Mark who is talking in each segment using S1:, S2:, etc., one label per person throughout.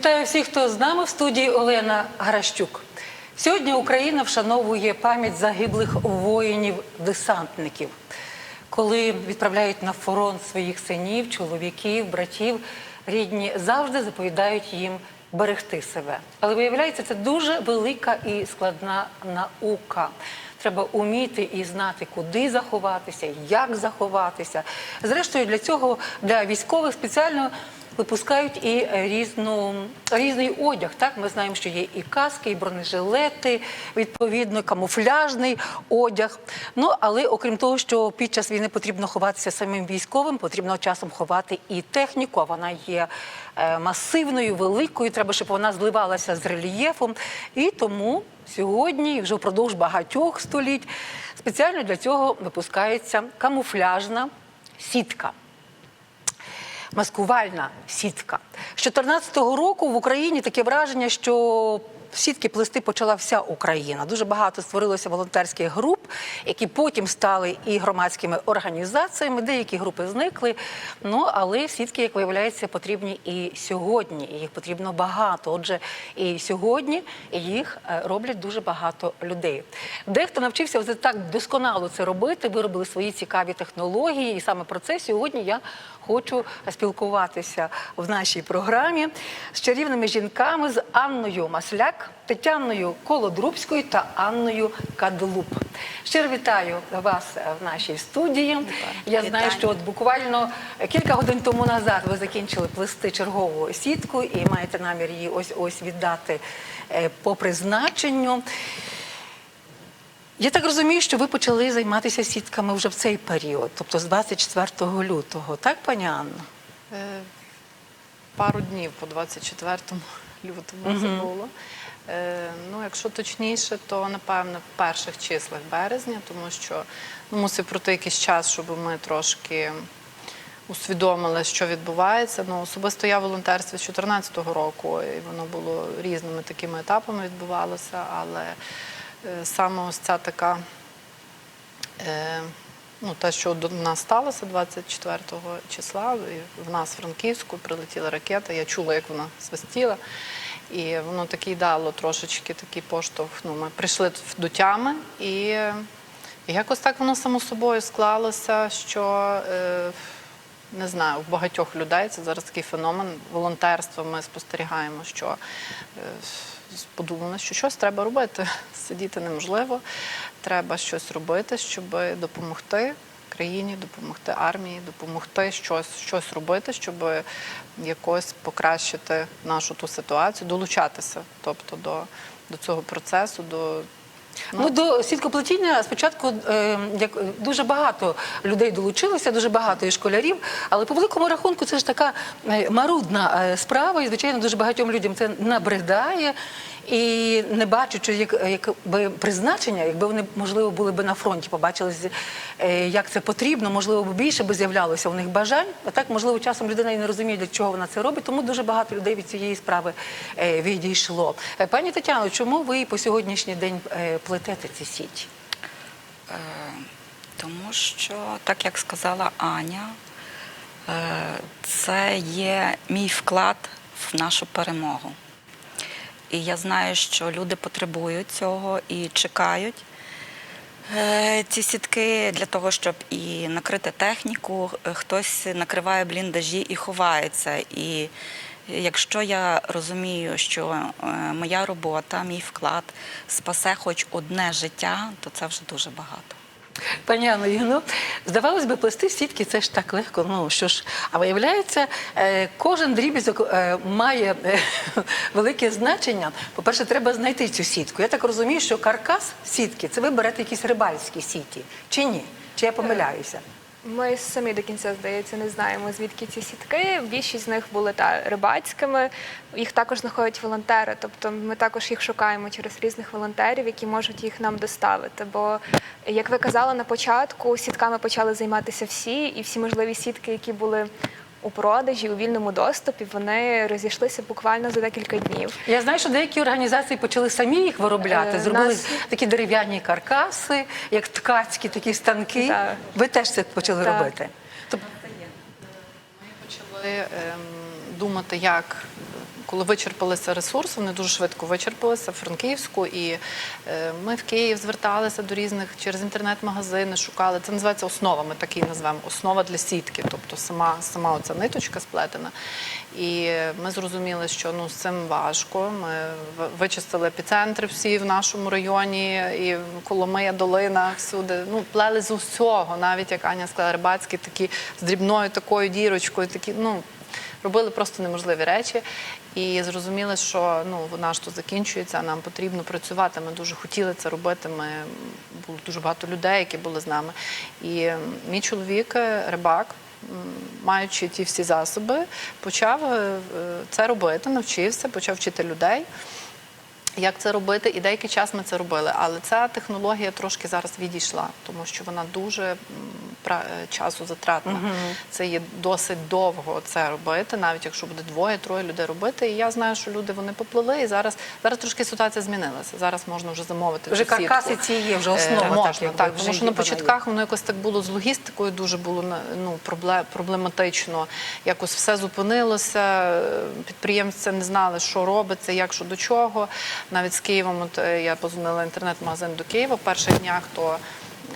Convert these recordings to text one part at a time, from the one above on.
S1: Вітаю всіх, хто з нами в студії Олена Гаращук. Сьогодні Україна вшановує пам'ять загиблих воїнів-десантників, коли відправляють на фронт своїх синів, чоловіків, братів, рідні завжди заповідають їм берегти себе. Але виявляється, це дуже велика і складна наука. Треба уміти і знати, куди заховатися, як заховатися. Зрештою, для цього для військових спеціально випускають і різну, різний одяг. Так, ми знаємо, що є і каски, і бронежилети, відповідно, камуфляжний одяг. Ну але окрім того, що під час війни потрібно ховатися самим військовим, потрібно часом ховати і техніку. А вона є е, масивною, великою. Треба, щоб вона зливалася з рельєфом. І тому сьогодні, вже впродовж багатьох століть, спеціально для цього випускається камуфляжна сітка маскувальна сітка. З 2014 року в Україні таке враження, що сітки плести почала вся Україна. Дуже багато створилося волонтерських груп, які потім стали і громадськими організаціями. Деякі групи зникли. Ну але сітки, як виявляється, потрібні і сьогодні. І їх потрібно багато. Отже, і сьогодні їх е, роблять дуже багато людей. Дехто навчився вже так досконало це робити, виробили свої цікаві технології, і саме про це сьогодні я хочу спілкуватися в нашій програмі з чарівними жінками з Анною Масляк, Тетяною Колодрубською та Анною Кадлуб. Щиро вітаю вас в нашій студії. Я знаю, що от буквально кілька годин тому назад ви закінчили плести чергову сітку і маєте намір її ось ось віддати е, по призначенню. Я так розумію, що ви почали займатися сітками вже в цей період, тобто з 24 лютого, так, пані Анна?
S2: Е, Пару днів по 24 лютому це було. Е, Ну, якщо точніше, то напевно в перших числах березня, тому що ну, мусив пройти якийсь час, щоб ми трошки усвідомили, що відбувається. Ну, особисто я в волонтерстві з 2014 року, і воно було різними такими етапами відбувалося, але саме ось ця така. Е, ну, те, що до нас сталося 24 числа, і в нас в Франківську прилетіла ракета, я чула, як вона свистіла. І воно такий дало трошечки такий поштовх. Ну, ми прийшли до тями, і, е, і якось так воно само собою склалося, що е, не знаю, в багатьох людей це зараз такий феномен волонтерства. Ми спостерігаємо, що подумали, що щось треба робити. Сидіти неможливо, треба щось робити, щоб допомогти країні, допомогти армії, допомогти щось, щось робити, щоб якось покращити нашу ту ситуацію, долучатися, тобто до, до цього процесу, до
S1: Ну, до сіткоплетіння спочатку е, дуже багато людей долучилося, дуже багато і школярів, але по великому рахунку це ж така е, марудна е, справа, і звичайно дуже багатьом людям це набридає. І не бачачи, як, якби призначення, якби вони можливо були б на фронті, побачили, е, як це потрібно, можливо, б більше би з'являлося у них бажань. А так, можливо, часом людина і не розуміє, для чого вона це робить. Тому дуже багато людей від цієї справи е, відійшло. Е, Пані Тетяно, чому ви по сьогоднішній день плетете ці сіті?
S3: Тому що, так як сказала Аня, це є мій вклад в нашу перемогу. І я знаю, що люди потребують цього і чекають е, ці сітки для того, щоб і накрити техніку, е, хтось накриває бліндажі і ховається. І якщо я розумію, що е, моя робота, мій вклад спасе хоч одне життя, то це вже дуже багато.
S1: Пані Анно, ну, здавалось би, плести сітки це ж так легко. Ну що ж, а виявляється, е, кожен дрібізок е, має е, велике значення. По-перше, треба знайти цю сітку. Я так розумію, що каркас сітки це ви берете якісь рибальські сіті, чи ні? Чи я помиляюся?
S4: Ми самі до кінця, здається, не знаємо, звідки ці сітки. Більшість з них були та рибацькими. Їх також знаходять волонтери. Тобто ми також їх шукаємо через різних волонтерів, які можуть їх нам доставити. Бо, як ви казали на початку, сітками почали займатися всі, і всі можливі сітки, які були у продажі, у вільному доступі, вони розійшлися буквально за декілька днів.
S1: Я знаю, що деякі організації почали самі їх виробляти,
S4: Е,
S1: зробили
S4: нас-
S1: такі дерев'яні каркаси, як ткацькі такі станки.
S4: Так.
S1: Ви теж це почали
S4: Так.
S1: робити. Тобто
S2: почали ем, думати, як коли вичерпалися ресурси, вони дуже швидко вичерпалися в Франківську, і е, ми в Київ зверталися до різних через інтернет-магазини, шукали. Це називається основа. Ми так її назвемо основа для сітки, тобто сама сама оця ниточка сплетена. І ми зрозуміли, що ну з цим важко. Ми вичистили епіцентри всі в нашому районі, і Коломия, Долина, всюди. Ну плели з усього, навіть як Аня сказала, рибацькі такі з дрібною такою дірочкою, такі ну. Робили просто неможливі речі і зрозуміли, що ну вона ж тут закінчується, нам потрібно працювати. Ми дуже хотіли це робити. Ми було дуже багато людей, які були з нами. І мій чоловік, е, рибак, маючи ті всі засоби, почав е, е, це робити, навчився, почав вчити людей. Як це робити, і деякий час ми це робили, але ця технологія трошки зараз відійшла, тому що вона дуже е, часу затратна. Це є досить довго це робити, навіть якщо буде двоє-троє людей робити. І я знаю, що люди вони поплили, і зараз зараз трошки ситуація змінилася. Зараз можна вже замовити
S1: Вже
S2: цю сітку.
S1: каркаси ці є, вже основа,
S2: Е,
S1: так,
S2: можна,
S1: якби,
S2: так,
S1: вже
S2: тому що на початках воно якось так було з логістикою, дуже було ну, проблематично. Якось все зупинилося, е, підприємці не знали, що робиться, як що до чого. Навіть з Києвом, от е, я позвонила інтернет-магазин до Києва. В перших днях то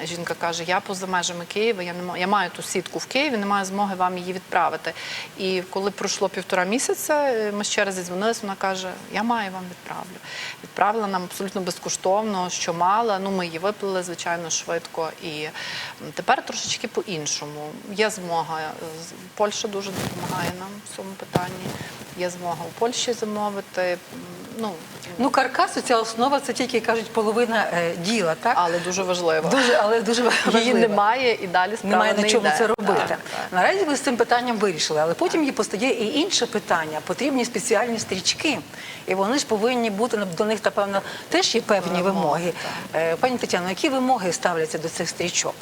S2: жінка каже: Я поза межами Києва, я не ма- я маю ту сітку в Києві, не маю змоги вам її відправити. І коли пройшло півтора місяця, е, ми ще раз зідзвонилися, вона каже: Я маю вам відправлю. Відправила нам абсолютно безкоштовно, що мала. Ну, ми її виплили, звичайно, швидко. І тепер трошечки по-іншому. Є змога. е, Польща дуже допомагає нам в цьому питанні. Є змога у Польщі замовити. Ну,
S1: Ну, каркас, ця основа, це тільки кажуть половина е, діла, так?
S2: але дуже важливо.
S1: Дуже, але дуже важливо.
S2: Її немає і далі справа
S1: Немає
S2: не
S1: на чому
S2: йде.
S1: це робити.
S2: Так, так.
S1: Наразі ви з цим питанням вирішили, але потім є постає і інше питання. Потрібні спеціальні стрічки, і вони ж повинні бути до них, напевно, теж є певні вимоги. Е, Пані Тетяно, які вимоги ставляться до цих стрічок?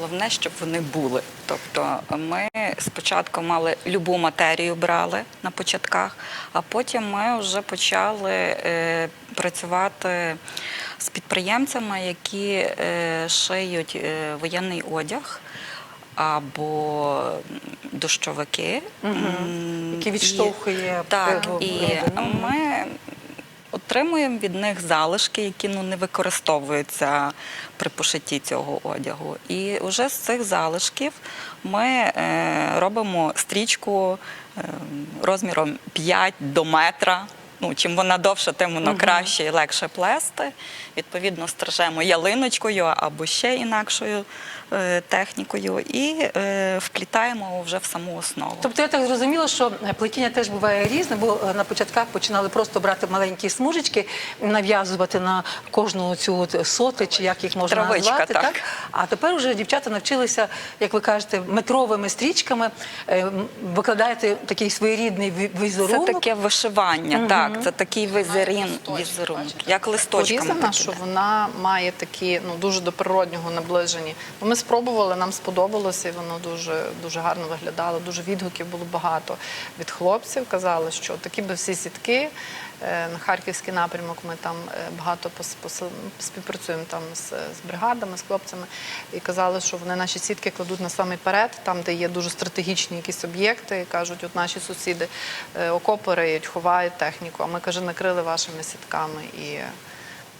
S3: Головне, щоб вони були. Тобто ми спочатку мали любу матерію брали на початках, а потім ми вже почали е, працювати з підприємцями, які е, шиють е, воєнний одяг. Або дощовики, М,
S1: Які відштовхує
S3: так, і ми отримуємо від них залишки, які ну не використовуються при пошитті цього одягу. І вже з цих залишків ми е, робимо стрічку е, розміром 5 до метра. Ну, чим вона довша, тим воно краще і легше плести. Відповідно, стражемо ялиночкою або ще інакшою технікою і е, вплітаємо вже в саму основу.
S1: Тобто я так зрозуміла, що плетіння теж буває різне, бо е, на початках починали просто брати маленькі смужечки, нав'язувати на кожну цю от соти, чи як їх можна
S3: Травичка,
S1: назвати.
S3: так.
S1: А тепер вже дівчата навчилися, як ви кажете, метровими стрічками е, м, викладаєте такий своєрідний ві-
S3: Це таке вишивання, так. Це такий візерін, візерунок, як листочками.
S2: Порізана, що вона має такі ну дуже до природнього наближені. Ну, Спробували, нам сподобалося, і воно дуже дуже гарно виглядало. Дуже відгуків було багато від хлопців. Казали, що такі би всі сітки. е, На харківський напрямок ми там е, багато співпрацюємо там з, з бригадами, з хлопцями, і казали, що вони наші сітки кладуть на самий перед, там, де є дуже стратегічні якісь об'єкти. І кажуть, от наші сусіди е, окопи риють, ховають техніку. А ми каже, накрили вашими сітками і.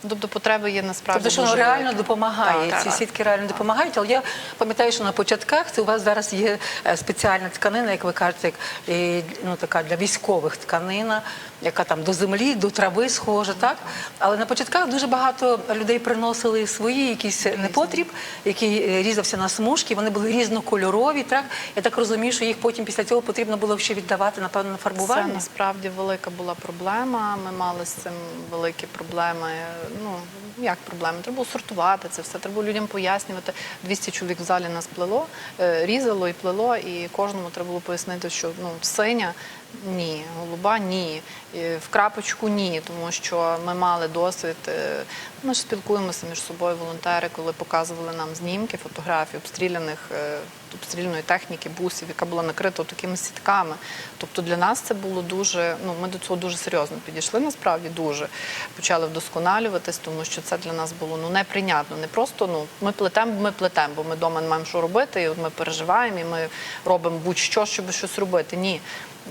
S2: Тобто потреби є насправді
S1: Тобто, що воно реально допомагає.
S2: Так,
S1: Ці
S2: так.
S1: сітки реально допомагають. Але я пам'ятаю, що на початках це у вас зараз є е, спеціальна тканина, як ви кажете, як, е, ну, така для військових тканина, яка там до землі, до трави схожа, так? Але на початках дуже багато людей приносили свої якісь непотріб, який е, різався на смужки, вони були різнокольорові. Так? Я так розумію, що їх потім після цього потрібно було ще віддавати, напевно, на
S2: Це насправді велика була проблема. Ми мали з цим великі проблеми. Ну як проблеми? Треба було сортувати це все. Треба було людям пояснювати. 200 чоловік в залі нас плело, е, різало і плело, і кожному треба було пояснити, що ну синя. Ні, голуба ні, в крапочку ні, тому що ми мали досвід. е, Ми ж спілкуємося між собою, волонтери, коли показували нам знімки, фотографії обстріляних е, обстрільної техніки, бусів, яка була накрита такими сітками. Тобто для нас це було дуже. Ну ми до цього дуже серйозно підійшли. Насправді дуже почали вдосконалюватись, тому що це для нас було ну неприйнятно. Не просто ну ми плетемо, ми плетемо, бо ми вдома не маємо що робити, і ми переживаємо, і ми робимо будь-що, щоб щось робити. Ні.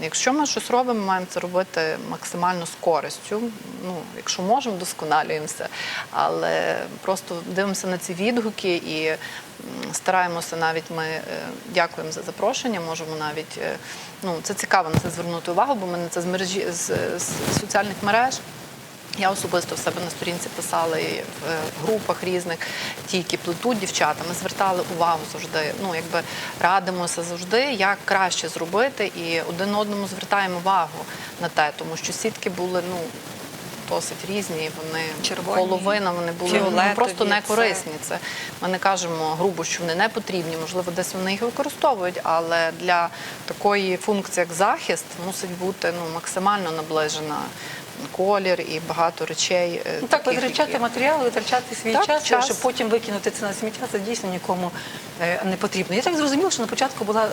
S2: Якщо ми щось робимо, ми маємо це робити максимально з користю. Ну, якщо можемо, досконалюємося. Але просто дивимося на ці відгуки і стараємося навіть ми е, дякуємо за запрошення. Можемо навіть е, ну це цікаво на це звернути увагу, бо ми на це з мережі з, з соціальних мереж. Я особисто в себе на сторінці писала і в е, групах різних, ті, які плетуть дівчата. Ми звертали увагу завжди. Ну якби радимося завжди, як краще зробити, і один одному звертаємо увагу на те, тому що сітки були ну. Досить різні, вони
S3: Червоні,
S2: половина, вони були ну, просто не корисні. Це ми не кажемо грубо, що вони не потрібні. Можливо, десь вони їх використовують, але для такої функції, як захист, мусить бути ну максимально наближена колір і багато речей. е,
S1: Ну так, витрачати матеріали, витрачати свій
S2: Так,
S1: час,
S2: час.
S1: щоб потім викинути це на сміття, це дійсно нікому е, не потрібно. Я так зрозуміла, що на початку була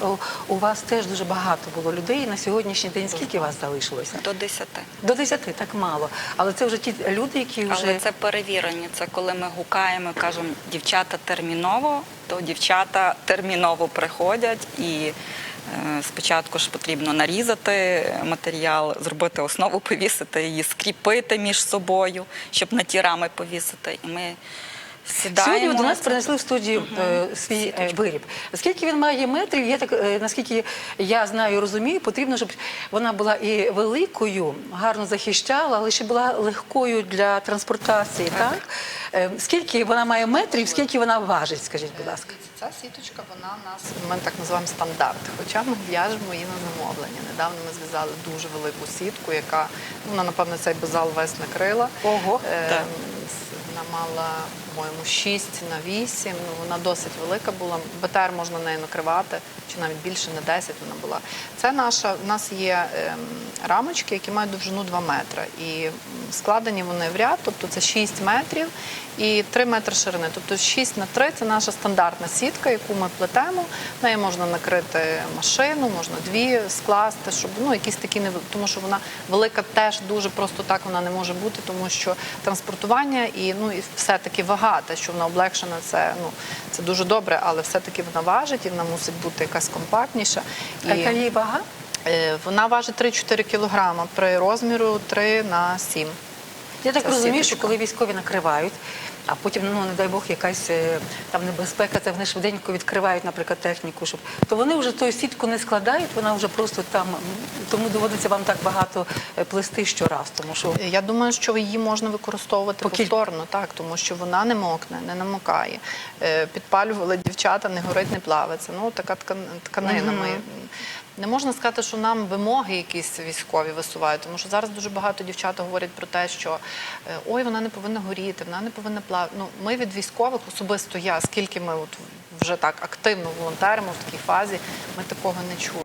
S1: у вас теж дуже багато було людей. На сьогоднішній день скільки вас залишилося?
S3: До 10.
S1: До 10, так мало. Але це вже ті люди, які вже
S3: Але це перевірені. Це коли ми гукаємо кажемо дівчата терміново, то дівчата терміново приходять і. Е, Спочатку ж потрібно нарізати матеріал, зробити основу, повісити її, скріпити між собою, щоб на ті рами повісити. І ми сідаємо.
S1: Сьогодні до нас принесли в студію е, свій е, виріб. Скільки він має метрів? Я так наскільки я знаю, і розумію, потрібно, щоб вона була і великою, гарно захищала, але ще була легкою для транспортації. Так, Е, скільки вона має метрів, скільки вона важить? Скажіть, будь ласка.
S2: Ця сіточка, вона у нас ми так називаємо стандарт. Хоча ми в'яжемо її на замовлення. Недавно ми зв'язали дуже велику сітку, яка ну, вона, напевно, цей базал весь накрила.
S1: Ого.
S2: Е,
S3: Так.
S2: Вона мала, по-моєму, 6 на 8. Ну, вона досить велика була. БТР можна нею накривати, чи навіть більше на 10 вона була. Це наша, у нас є ем, рамочки, які мають довжину 2 метри. І складені вони в ряд, тобто це 6 метрів і 3 метри ширини. Тобто 6 на 3 це наша стандартна сітка, яку ми плетемо. Нею можна накрити машину, можна дві скласти, щоб ну якісь такі не тому, що вона велика теж дуже просто так вона не може бути, тому що транспортування і ну і все-таки вага, те, що вона облегшена, це ну це дуже добре, але все-таки вона важить і вона мусить бути якась компактніша.
S1: Яка її вага?
S2: Е, Вона важить 3-4 кілограма при розміру 3 на 7.
S1: Я так розумію, що коли військові накривають, а потім, ну не дай Бог, якась е, там небезпека, це вони швиденько відкривають, наприклад, техніку, щоб то вони вже ту сітку не складають, вона вже просто там. Тому доводиться вам так багато е, плести щораз, тому що
S2: Я думаю, що її можна використовувати
S1: По
S2: повторно, так, тому що вона не мокне, не намокає. Е, Підпалювали дівчата, не горить, не плавиться. Ну, така ткан- тканина. Ми... Не можна сказати, що нам вимоги якісь військові висувають, тому що зараз дуже багато дівчат говорять про те, що е, ой, вона не повинна горіти, вона не повинна плавати. Ну, ми від військових, особисто я, скільки ми от вже так активно волонтеримо в такій фазі, ми такого не чули.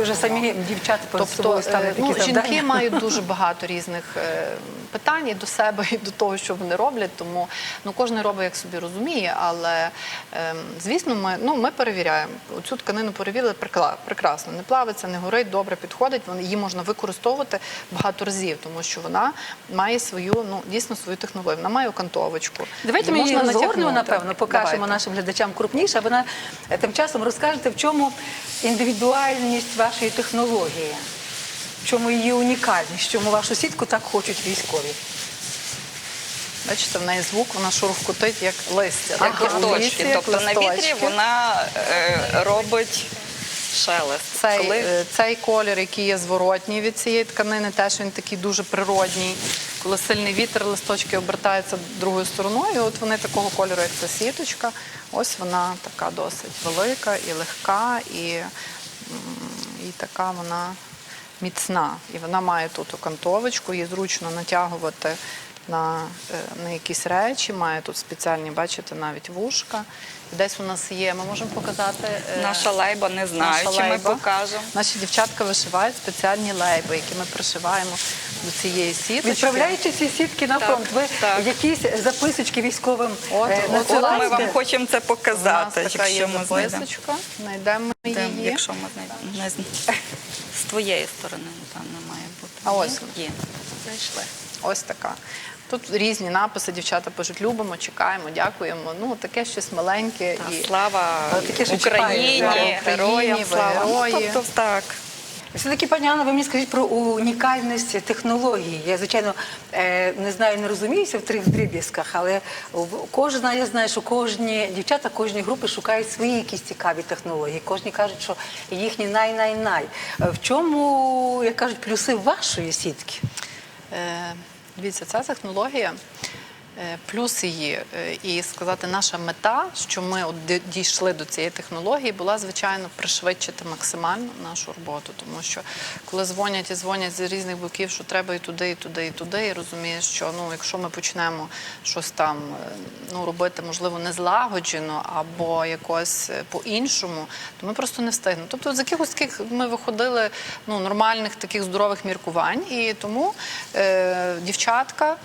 S1: Це вже самі дівчата перед
S2: Тобто
S1: собою
S2: е,
S1: ставлять
S2: ну,
S1: такі
S2: жінки мають дуже багато різних е, питань і до себе і до того, що вони роблять. Тому ну кожен робить як собі розуміє. Але ем, звісно, ми ну ми перевіряємо. Цю тканину перевірили прикла- прекрасно. Не плавиться, не горить, добре підходить. Її можна використовувати багато разів, тому що вона має свою ну дійсно свою технологію. Вона має окантовочку.
S1: Давайте ми її
S2: Можна
S1: розгорнемо, напевно, покажемо
S2: Давайте.
S1: нашим глядачам крупніше, а вона е, тим часом розкажете, в чому індивідуальність вашої технології, в чому її унікальність, чому вашу сітку так хочуть військові.
S2: Бачите, в неї звук, вона шурхкотить як листя.
S3: Як листочки.
S2: як
S3: Тобто на вітрі
S2: листочки.
S3: вона е, робить шелест.
S2: Цей,
S3: Коли
S2: е, цей колір, який є зворотній від цієї тканини, теж він такий дуже природній. Коли сильний вітер, листочки обертаються другою стороною. і От вони такого кольору, як ця сіточка. Ось вона така досить велика і легка, і, м, і така вона міцна. І вона має тут окантовочку, її зручно натягувати на, е, на якісь речі, має тут спеціальні, бачите, навіть вушка. Десь у нас є, ми можемо показати. е,
S3: наша лейба не знаю,
S2: наша
S3: чи ми покажемо.
S2: Наші дівчатка вишивають спеціальні лейби, які ми пришиваємо до цієї сіточки.
S1: Відправляючи ці сітки на
S3: Так,
S1: фронт, ви
S3: так.
S1: якісь записочки військовим
S2: От,
S1: е,
S2: от,
S3: От ми вам хочемо це
S2: У нас
S3: показати,
S2: така є
S3: якщо ми
S2: записочка. Знайдемо
S3: Де-
S2: її.
S3: Якщо ми знайдемо. З- З твоєї сторони там не має бути.
S2: А ось
S3: є.
S2: Знайшли. Ось така. Тут різні написи, дівчата пишуть, любимо, чекаємо, дякуємо. Ну, таке щось маленьке.
S3: Та,
S2: і...
S3: Слава
S1: таке,
S3: Україні, героям слава. Ну. Тобто так.
S1: Все-таки, пані Анна, ви мені скажіть про унікальність технології. Я, звичайно, е, не знаю, не розуміюся в в дріб'язках, але кожна, я знаю, що кожні дівчата, кожні групи шукають свої якісь цікаві технології. Кожні кажуть, що їхні най-най-най. В чому, як кажуть, плюси вашої сітки?
S2: Е, Дивіться, ця технологія, плюс її, е, і сказати, наша мета, що ми дійшли до цієї технології, була звичайно пришвидшити максимально нашу роботу. Тому що коли дзвонять і дзвонять з різних боків, що треба і туди, і туди, і туди, і розумієш, що ну, якщо ми почнемо щось там е, ну, робити, можливо, не злагоджено або якось е, по-іншому, то ми просто не встигнемо. Тобто з якихось ми виходили ну, нормальних таких здорових міркувань, і тому е, дівчатка, е,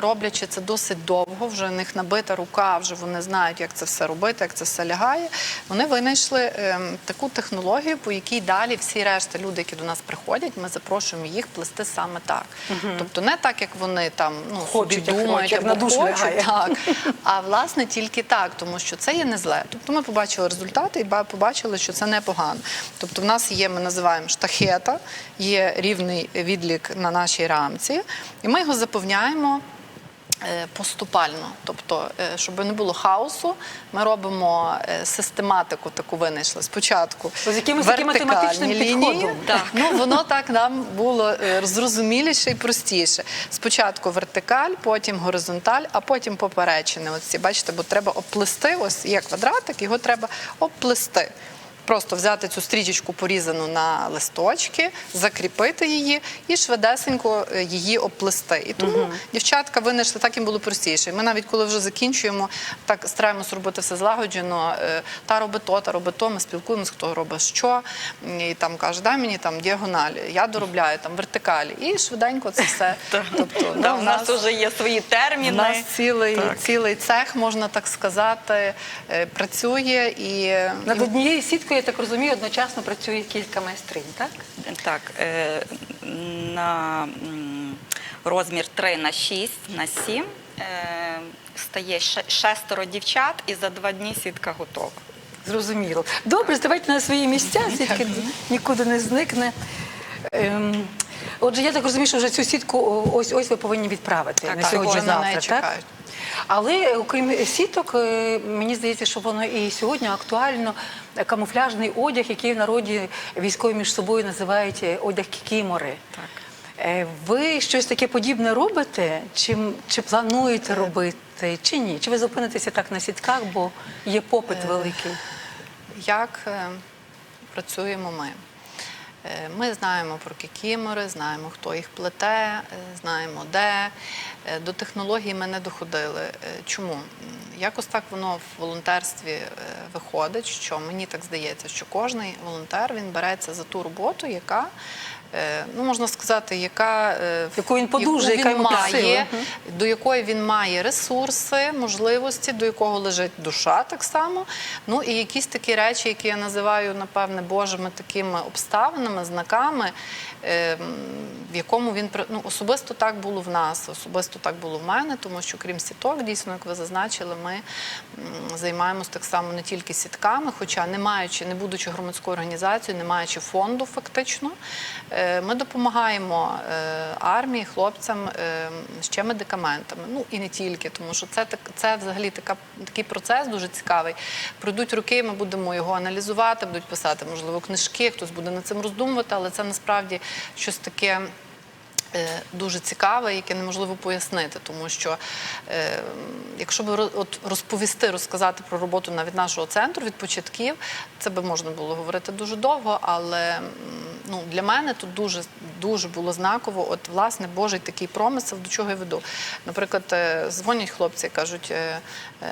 S2: роблячи це досить довго, вже в них набита рука, вже вони знають, як це все робити, як це все лягає. Вони винайшли е, таку технологію, по якій далі всі решта люди, які до нас приходять, ми запрошуємо їх плести саме так. Тобто не так, як вони там ну, думають,
S1: як
S2: або хочуть,
S1: лягає.
S2: так. А власне тільки так, тому що це є не зле. Тобто ми побачили результати і побачили, що це непогано. Тобто в нас є, ми називаємо штахета, є рівний відлік на нашій рамці, і ми його заповняємо. Е, Поступально, тобто, е, щоб не було хаосу, ми робимо е, систематику таку винайшли. Спочатку
S1: З якимось математичним
S2: лінії.
S1: підходом.
S2: Так. Ну воно так нам було зрозуміліше і простіше. Спочатку вертикаль, потім горизонталь, а потім поперечини. Ось ці бачите, бо треба обплести. Ось є квадратик, його треба обплести. Просто взяти цю стрічечку порізану на листочки, закріпити її і швидесенько е, її обплести. І тому дівчатка винайшли, так їм було простіше. Ми навіть коли вже закінчуємо, так стараємось робити все злагоджено. е, Та робить то, та робить то. Ми спілкуємося, хто робить що. І там каже, дай мені там діагоналі, я доробляю там вертикалі. І швиденько це все. Тобто,
S3: Да, у нас вже є свої терміни.
S2: у нас цілий, цілий цех, можна так сказати, е, працює і
S1: Над однією сіткою, я так розумію, одночасно працює кілька майстринь, так?
S3: Так, е, на розмір 3 на 6 на 7 е, стає ше- шестеро дівчат і за два дні сітка готова.
S1: Зрозуміло. Добре, ставайте на свої місця, сітки нікуди не зникне. Ем, отже, я так розумію, що вже цю сітку ось ось ви повинні відправити
S3: Так,
S1: на сьогодні завтра, так? Але е, окрім сіток, е, мені здається, що воно і сьогодні актуально камуфляжний одяг, який в народі військові між собою називають е, одяг кікімори.
S3: Так.
S1: Ви щось таке подібне робите? Чи, чи плануєте робити, чи ні? Чи ви зупинитеся так на сітках, бо є попит великий?
S2: як працюємо ми. Е, Ми знаємо про кікімори, знаємо, хто їх плете, е, знаємо де. Е, До технологій ми не доходили. Чому? Якось так воно в волонтерстві виходить, що мені так здається, що кожний волонтер він береться за ту роботу, яка, ну можна сказати, яка е,
S1: Яку він подужає,
S2: яку
S1: яка під силу.
S2: має, до якої він має ресурси, можливості, до якого лежить душа так само. Ну і якісь такі речі, які я називаю, напевне, Божими такими обставинами, знаками, е, в якому він ну, особисто так було в нас, особисто так було в мене, тому що крім сіток, дійсно, як ви зазначили, ми займаємось так само не тільки сітками, хоча не маючи, не будучи громадською організацією, не маючи фонду фактично, е, ми допомагаємо е, армії, хлопцям е, ще медикаментами. Ну і не тільки, тому що це так, це взагалі така такий процес дуже цікавий. Пройдуть роки, ми будемо його аналізувати, будуть писати, можливо, книжки, хтось буде над цим роздумувати, але це насправді щось таке. е, Дуже цікаве, яке неможливо пояснити, тому що е, якщо от розповісти, розказати про роботу навіть нашого центру від початків, це би можна було говорити дуже довго, але ну, для мене тут дуже, дуже було знаково, от власне Божий такий промисел, до чого я веду. Наприклад, е, дзвонять хлопці і кажуть,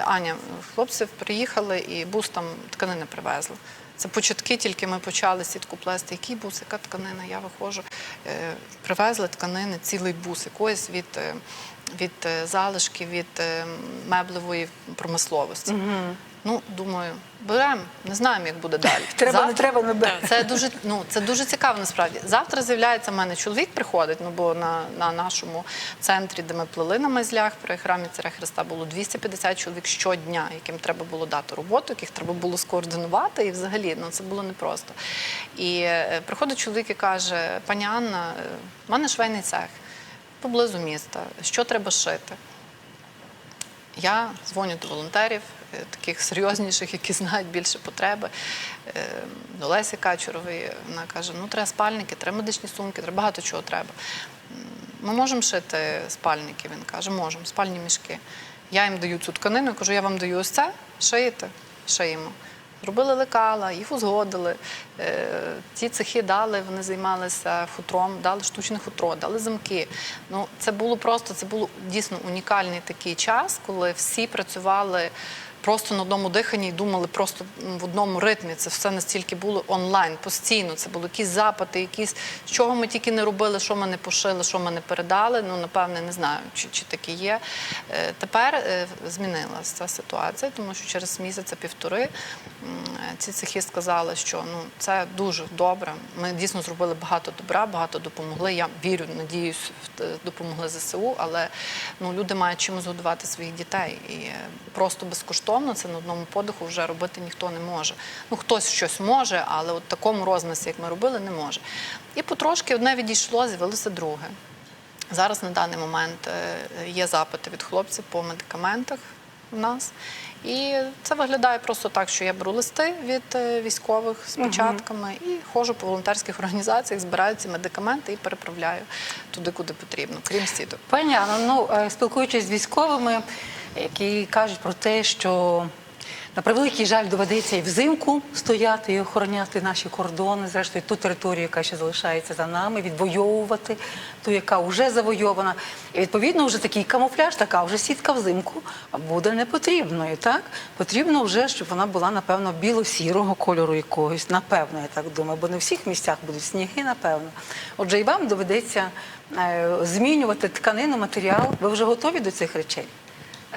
S2: Аня, хлопці приїхали і бус там тканини привезли. Це початки, тільки ми почали сітку плести. Який бус, яка тканина? Я виходжу, е, привезли тканини, цілий бус, якоїсь від, е, від залишки, від е, меблевої промисловості. Ну, думаю, беремо, не знаємо, як буде далі.
S1: Треба, не треба, не беремо.
S2: Це дуже, ну, це дуже цікаво насправді. Завтра з'являється в мене чоловік, приходить, ну бо на, на нашому центрі, де ми плели на майзлях при храмі Царя Христа, було 250 чоловік щодня, яким треба було дати роботу, яких треба було скоординувати. І взагалі ну, це було непросто. І е, приходить чоловік і каже: пані Анна, е, в мене швейний цех поблизу міста. Що треба шити? Я дзвоню до волонтерів, е, таких серйозніших, які знають більше потреби. Е, До Лесі Качурової вона каже: ну треба спальники, треба медичні сумки, треба багато чого треба. Ми можемо шити спальники. Він каже, можемо, спальні мішки. Я їм даю цю тканину, кажу, я вам даю ось це, шиєте, шиємо. Зробили лекала, їх узгодили. Ці цехи дали, вони займалися хутром, дали штучне хутро, дали замки. Ну, це було просто, це був дійсно унікальний такий час, коли всі працювали просто на одному диханні і думали просто в одному ритмі. Це все настільки було онлайн, постійно. Це були якісь запити, якісь чого ми тільки не робили, що ми не пошили, що ми не передали. Ну, напевне, не знаю, чи, чи таке є. Е, Тепер е, змінилася ця ситуація, тому що через місяця-півтори ці цехи сказали, що ну це дуже добре. Ми дійсно зробили багато добра, багато допомогли. Я вірю, надіюсь, е, допомогли ЗСУ, але ну люди мають чимось годувати своїх дітей. І просто безкоштовно це на одному подиху вже робити ніхто не може. Ну хтось щось може, але от такому розмісі, як ми робили, не може. І потрошки одне відійшло, з'явилося друге. Зараз на даний момент е, є запити від хлопців по медикаментах в нас. І це виглядає просто так, що я беру листи від е, військових з початками і ходжу по волонтерських організаціях, збираю ці медикаменти і переправляю туди, куди потрібно, крім сіток.
S1: Пані Анно, ну е, спілкуючись з військовими, які кажуть про те, що на превеликий жаль доведеться і взимку стояти і охороняти наші кордони, зрештою ту територію, яка ще залишається за нами, відвоювати ту, яка вже завойована. І відповідно вже такий камуфляж, така вже сітка взимку буде непотрібною. Так потрібно вже, щоб вона була напевно біло-сірого кольору якогось. Напевно, я так думаю, бо не в всіх місцях будуть сніги, напевно. Отже, і вам доведеться е, змінювати тканину, матеріал. Ви вже готові до цих речей?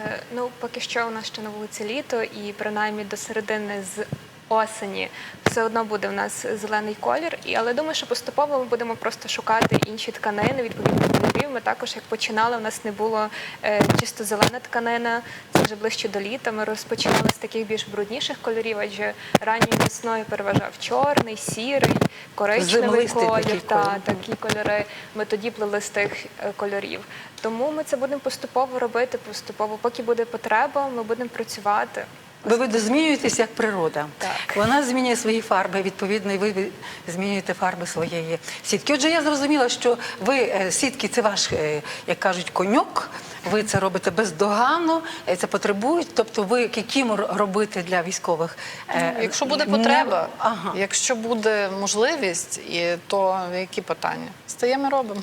S4: Е, Ну, поки що у нас ще на вулиці літо, і принаймні до середини з осені все одно буде в нас зелений колір. І, але думаю, що поступово ми будемо просто шукати інші тканини відповідно кольорів. Ми також, як починали, у нас не було е, чисто зелена тканина, це вже ближче до літа. Ми розпочинали з таких більш брудніших кольорів, адже ранньою весною переважав чорний, сірий, коричневий
S1: Землистий
S4: колір. та,
S1: колір.
S4: такі кольори. Ми тоді плели з тих е, кольорів. Тому ми це будемо поступово робити, поступово. Поки буде потреба, ми будемо працювати.
S1: Ви видозмінюєтесь як природа.
S4: Так.
S1: Вона змінює свої фарби, відповідно, і ви змінюєте фарби своєї сітки. Отже, я зрозуміла, що ви е, сітки це ваш, е, як кажуть, коньок. Ви це робите бездоганно, е, це потребують. Тобто, ви кікіму робити для військових.
S2: Ну, Якщо буде потреба,
S1: Ага.
S2: якщо буде можливість, то які питання? Стаємо і робимо.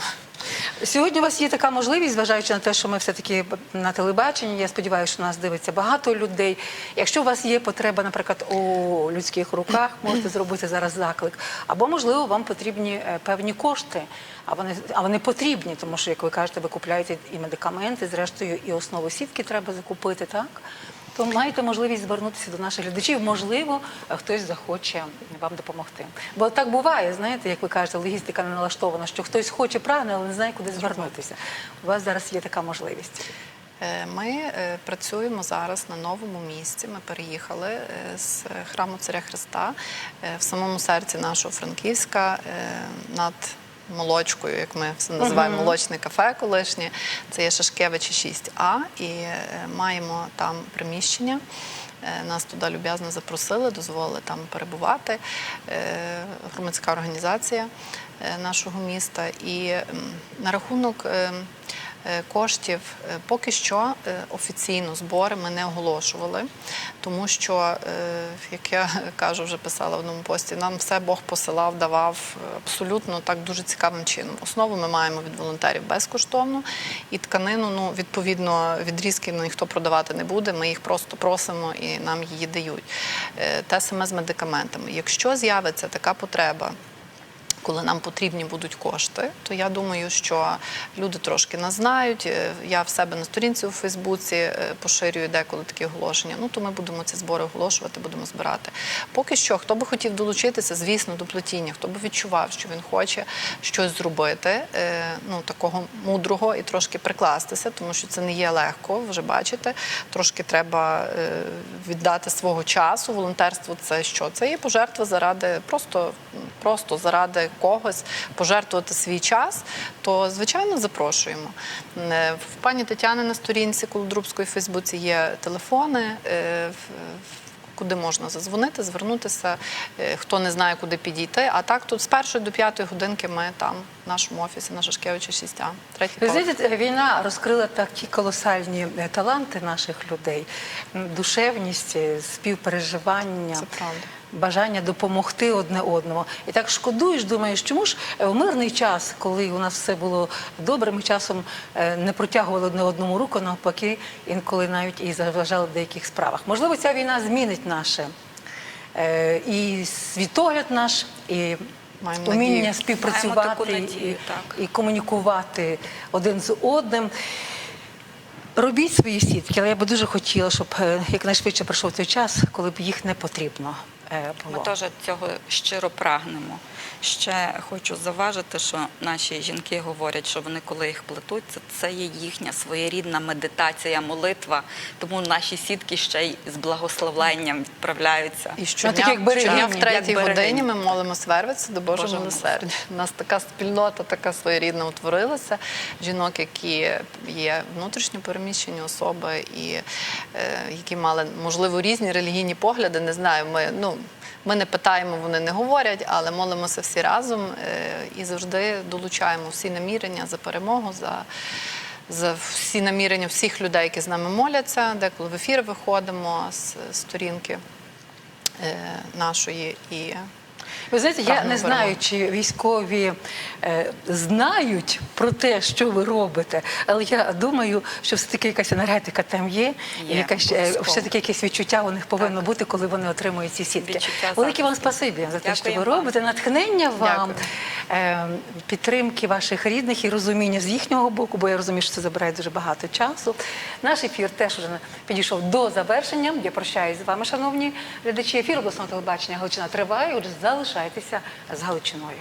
S1: Сьогодні у вас є така можливість, зважаючи на те, що ми все-таки на телебаченні. Я сподіваюся, що нас дивиться багато людей. Якщо у вас є потреба, наприклад, у людських руках, можете зробити зараз заклик. Або, можливо, вам потрібні е, певні кошти. А вони, а вони потрібні, тому що, як ви кажете, ви купляєте і медикаменти, зрештою, і основу сітки треба закупити, так? То маєте можливість звернутися до наших глядачів. Можливо, хтось захоче вам допомогти. Бо так буває, знаєте, як ви кажете, логістика не налаштована, що хтось хоче прагне, але не знає, куди звернутися. У вас зараз є така можливість.
S2: Е, Ми е, працюємо зараз на новому місці. Ми переїхали е, з храму Царя Христа в самому серці нашого Франківська над молочкою, як ми все називаємо, молочне кафе колишнє. Це є Шашкевич 6А, і е, маємо там приміщення. Е, Нас туди люб'язно запросили, дозволили там перебувати. Е, Громадська організація нашого міста. І на рахунок е, е, коштів е, поки що е, офіційно збори ми не оголошували, тому що, е, як я кажу, вже писала в одному пості, нам все Бог посилав, давав е, абсолютно так дуже цікавим чином. Основу ми маємо від волонтерів безкоштовно, і тканину, ну відповідно, відрізків ніхто продавати не буде. Ми їх просто просимо і нам її дають. Е, Те саме з медикаментами. Якщо з'явиться така потреба коли нам потрібні будуть кошти, то я думаю, що люди трошки нас знають. Е, Я в себе на сторінці у Фейсбуці е, поширюю деколи такі оголошення. Ну то ми будемо ці збори оголошувати, будемо збирати. Поки що, хто би хотів долучитися, звісно, до плетіння, хто би відчував, що він хоче щось зробити, е, ну такого мудрого і трошки прикластися, тому що це не є легко. Вже бачите, трошки треба віддати свого часу. Волонтерство це що? Це є пожертва заради просто, просто заради когось, пожертвувати свій час. То звичайно запрошуємо. Е, В пані Тетяни на сторінці Колодрубської в Фейсбуці є телефони. е, Куди можна зазвонити, звернутися, е, хто не знає, куди підійти. А так тут з першої до п'ятої годинки ми там, в нашому офісі на Шашкевича 6А. Третій
S1: Ви знаєте, війна розкрила такі колосальні таланти наших людей, душевність, співпереживання.
S2: Це правда.
S1: Бажання допомогти одне одному. І так шкодуєш, думаєш, чому ж е, в мирний час, коли у нас все було добре, ми часом е, не протягували одне одному руку, навпаки, інколи навіть і заважали в деяких справах. Можливо, ця війна змінить наше е, і світогляд наш, і
S2: Маємо
S1: уміння
S2: надію.
S1: співпрацювати
S3: Маємо
S1: і,
S3: так.
S1: і комунікувати один з одним. Робіть свої сітки, але я би дуже хотіла, щоб якнайшвидше пройшов той час, коли б їх не потрібно
S3: Ми теж цього щиро прагнемо. Ще хочу заважити, що наші жінки говорять, що вони, коли їх плетуть, це, це є їхня своєрідна медитація, молитва. Тому наші сітки ще й з благословенням відправляються.
S2: І щодня,
S1: такі, як
S2: щодня в третій
S3: як
S2: годині ми молимось вервиться до Божого
S3: Божого
S2: милосердя. У нас така спільнота, така своєрідна утворилася. Жінок, які є внутрішньо переміщені особи і е, які мали можливо різні релігійні погляди. Не знаю, ми ну. Ми не питаємо, вони не говорять, але молимося всі разом е, і завжди долучаємо всі намірення за перемогу, за, за всі намірення всіх людей, які з нами моляться. Деколи в ефір виходимо з сторінки е, нашої і
S1: Ви знаєте, я не знаю, чи військові е, знають про те, що ви робите, але я думаю, що все-таки якась енергетика там є, і
S3: Є,
S1: якась, е, все-таки якесь відчуття у них повинно бути, коли вони отримують ці сітки.
S3: Відчуття
S1: Велике вам спасибі за те, що ви робите. Натхнення вам,
S2: Дякую.
S1: Е, підтримки ваших рідних і розуміння з їхнього боку, бо я розумію, що це забирає дуже багато часу. Наш ефір теж вже підійшов до завершення. Я прощаюсь з вами, шановні глядачі. Ефір обласного телебачення Галичина триває. Отже, залишайтеся з Галичиною.